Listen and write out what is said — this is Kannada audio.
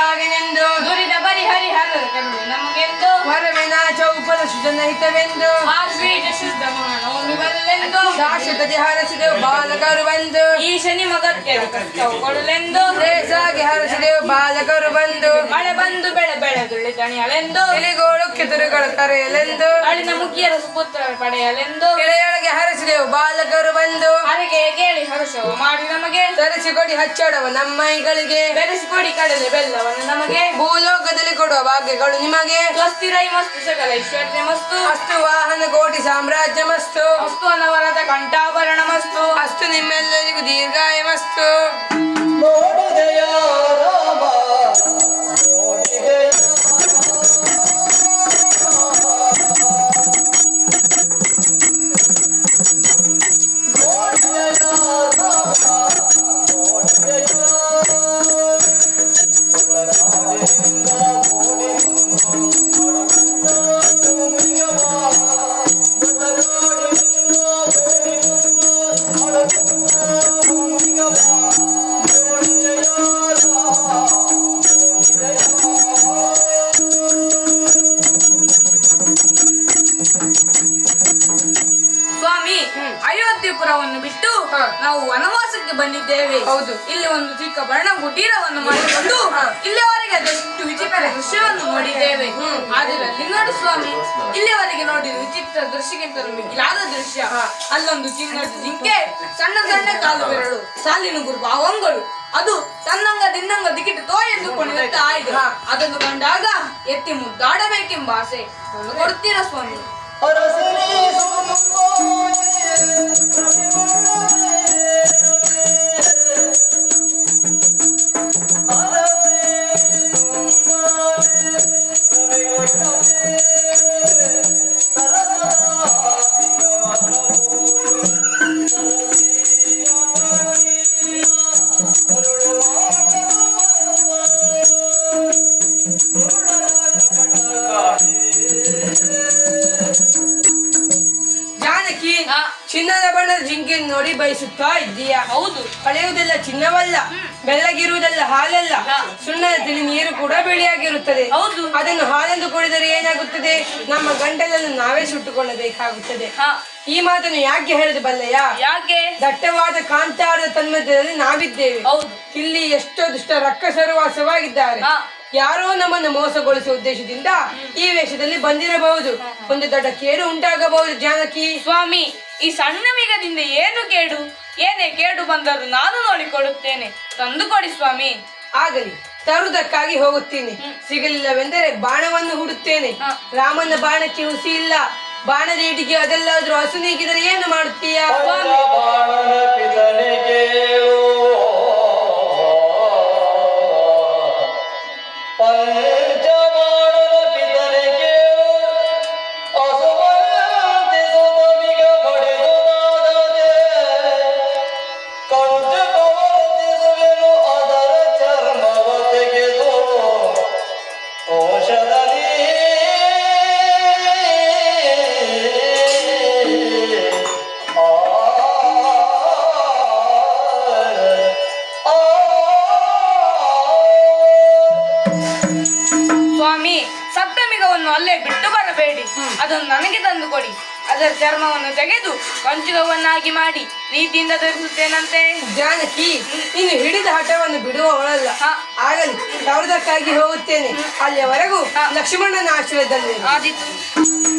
ಹಾಗೆನೆಂದು ದುರಿದ ಪರಿಹರಿಹರದ ಕರುಣೆ ನಮಗೆಂದು ವರವಿನ ಚೌಪದ ಸುಜನ ಹಿತವೆಂದು ಆ ಶ್ರೀಜ ಶುದ್ಧ ಶಾಶ್ವತತೆ ಹರಸಿದೆವು ಬಾಲಕರು ಬಂದು ಈ ಶನಿ ಕೊಡಲೆಂದು ಲೇಸಾಗಿ ಹರಸಿದೆವು ಬಾಲಕರು ಬಂದು ಮಳೆ ಬಂದು ಬೆಳೆ ಬೆಳೆದುಳ್ಳಿ ತಣಿಯಲೆಂದು ಎಲೆಗೋಳು ಕಿತುರುಗಳು ಕರೆಯಲೆಂದು ಅಳಿನ ಮುಖಿಯರ ಸುಪುತ್ರ ಪಡೆಯಲೆಂದು ಕೆಳೆಯೊಳಗೆ ಹರಸಿದೆವು ಬಾಲಕರು ಬಂದು ಹರಿಗೆ ಕೇಳಿ ಹರಸವು ಮಾಡಿ ನಮಗೆ ತರಿಸಿಕೊಡಿ ಹಚ್ಚಡವ ನಮ್ಮೈಗಳಿಗೆ ಬೆರೆಸಿಕೊಡಿ ಕಡಲೆ ಬೆಲ್ಲವನ್ನು ನಮಗೆ. ಭೂಲೋಕದಲ್ಲಿ ಕೊಡುವ ಭಾಗ್ಯಗಳು ನಿಮಗೆ. ಸ್ವಸ್ತಿರೈ ಮಸ್ತು ಸಕಲ ಐಶ್ವರ್ಯ ಮಸ್ತು. ಅಷ್ಟು ವಾಹನ ಕೋಟಿ ಸಾಮ್ರಾಜ್ಯ ಮಸ್ತು. ಅಸ್ತು ಅನವರದ ಕಂಠಾಭರಣ ಮಸ್ತು. ಅಷ್ಟು ನಿಮ್ಮೆಲ್ಲರಿಗೂ ದೀರ್ಘಾಯ ಮಸ್ತು. ಅಯೋಧ್ಯಪುರವನ್ನು ಬಿಟ್ಟು ನಾವು ವನವಾಸಕ್ಕೆ ಬಂದಿದ್ದೇವೆ. ಹೌದು. ಇಲ್ಲಿ ಒಂದು ಚಿಕ್ಕ ಬಣ್ಣ ಕುಟೀರವನ್ನು ಮಾಡಿಕೊಂಡು. ಇಲ್ಲಿವರೆಗೆ ಅದೆಷ್ಟು ವಿಚಿತ್ರ ದೃಶ್ಯವನ್ನು ನೋಡಿದ್ದೇವೆ. ಆದರೆ ನೋಡಿ ಸ್ವಾಮಿ ಇಲ್ಲಿವರೆಗೆ ನೋಡಿದ ವಿಚಿತ್ರ ದೃಶ್ಯಕ್ಕಿಂತಲೂ ಮಿಗಿಲಾದ ದೃಶ್ಯ. ಅಲ್ಲೊಂದು ಚಿನ್ನದ ಜಿಂಕೆ ಸಣ್ಣ ಸಣ್ಣ ಕಾಲು ಬೆರಳು ಸಾಲಿನ ಗುರು ಭಾವಂಗಳು ಅದು ತನ್ನಂಗ ದಿನ್ನಂಗ ದಿಕ್ಕಿಟ್ಟು ತೋ ಎಂದು ಇರ್ತಾ ಇದೆ ಅದನ್ನು ಕಂಡಾಗ ಎತ್ತಿ ಮುದ್ದಾಡಬೇಕೆಂಬ ಆಸೆ. ಕೊಡ್ತೀರಾ ಸ್ವಾಮಿ? Oh, no, it's ಚಿನ್ನದ ಬಣ್ಣದ ಜಿಂಕೆಯನ್ನು ನೋಡಿ ಬಯಸುತ್ತಾ ಇದ್ದೀಯಾ? ಹೌದು. ಕಳೆಯುವುದೆಲ್ಲ ಚಿನ್ನವಲ್ಲ ಬೆಳ್ಳಗಿರುವುದೆಲ್ಲ ಹಾಲಲ್ಲ. ಸುಣ್ಣದ ತಿಳಿ ನೀರು ಕೂಡ ಬಿಳಿಯಾಗಿರುತ್ತದೆ. ಹೌದು. ಅದನ್ನು ಹಾಲೆಂದು ಕುಡಿದರೆ ಏನಾಗುತ್ತದೆ? ನಮ್ಮ ಗಂಟಲನ್ನು ನಾವೇ ಸುಟ್ಟುಕೊಳ್ಳಬೇಕಾಗುತ್ತದೆ. ಈ ಮಾತನ್ನು ಯಾಕೆ ಹೇಳದು ಬಲ್ಲೆಯ? ಯಾಕೆ? ದಟ್ಟವಾದ ಕಾಂತಾರದ ತನ್ಮಧ್ಯದಲ್ಲಿ ನಾವಿದ್ದೇವೆ. ಹೌದು. ಇಲ್ಲಿ ಎಷ್ಟೋ ದುಷ್ಟ ರಕ್ಕಸರು ವಾಸವಾಗಿದ್ದಾರೆ. ಯಾರೋ ನಮ್ಮನ್ನು ಮೋಸಗೊಳಿಸುವ ಉದ್ದೇಶದಿಂದ ಈ ವೇಷದಲ್ಲಿ ಬಂದಿರಬಹುದು. ಒಂದು ದೊಡ್ಡ ಕೇಡು ಉಂಟಾಗಬಹುದು ಜಾನಕಿ. ಸ್ವಾಮಿ ಈ ಸಣ್ಣ ಮೀಗದಿಂದ ಏನು ಕೇಡು? ಏನೇ ಕೇಡು ಬಂದರೂ ನಾನು ನೋಡಿಕೊಳ್ಳುತ್ತೇನೆ. ತಂದು ಕೊಡಿ ಸ್ವಾಮಿ. ಆಗಲಿ ತರುವುದಕ್ಕಾಗಿ ಹೋಗುತ್ತೇನೆ. ಸಿಗಲಿಲ್ಲವೆಂದರೆ ಬಾಣವನ್ನು ಹುಡುತ್ತೇನೆ. ರಾಮನ ಬಾಣಕ್ಕೆ ಹುಸಿ ಇಲ್ಲ ಬಾಣದ ಇಟಿಗೆ ಅದೆಲ್ಲಾದ್ರೂ ಹಸು ನೀಗಿದರೆ ಏನು ಮಾಡುತ್ತೀಯಾ? É. ಸಪ್ತಮಿಗವನ್ನು ಅಲ್ಲೇ ಬಿಟ್ಟು ಬರಬೇಡಿ. ಅದನ್ನು ನನಗೆ ತಂದು ಕೊಡಿ. ಅದರ ಚರ್ಮವನ್ನು ತೆಗೆದು ಕಂಚುಗವನ್ನಾಗಿ ಮಾಡಿ. ರೀತಿಯಿಂದ ಧರಿಸುತ್ತೇನಂತೆ? ಜಾನಕಿ ನೀನು ಹಿಡಿದ ಹಠವನ್ನು ಬಿಡುವವಳಲ್ಲ. ಆಗಲಿ ಸೌರದಕ್ಕಾಗಿ ಹೋಗುತ್ತೇನೆ. ಅಲ್ಲಿಯವರೆಗೂ. ಲಕ್ಷ್ಮಣನ ಆಶ್ರಯದಲ್ಲಿ ಆದಿತ್ತು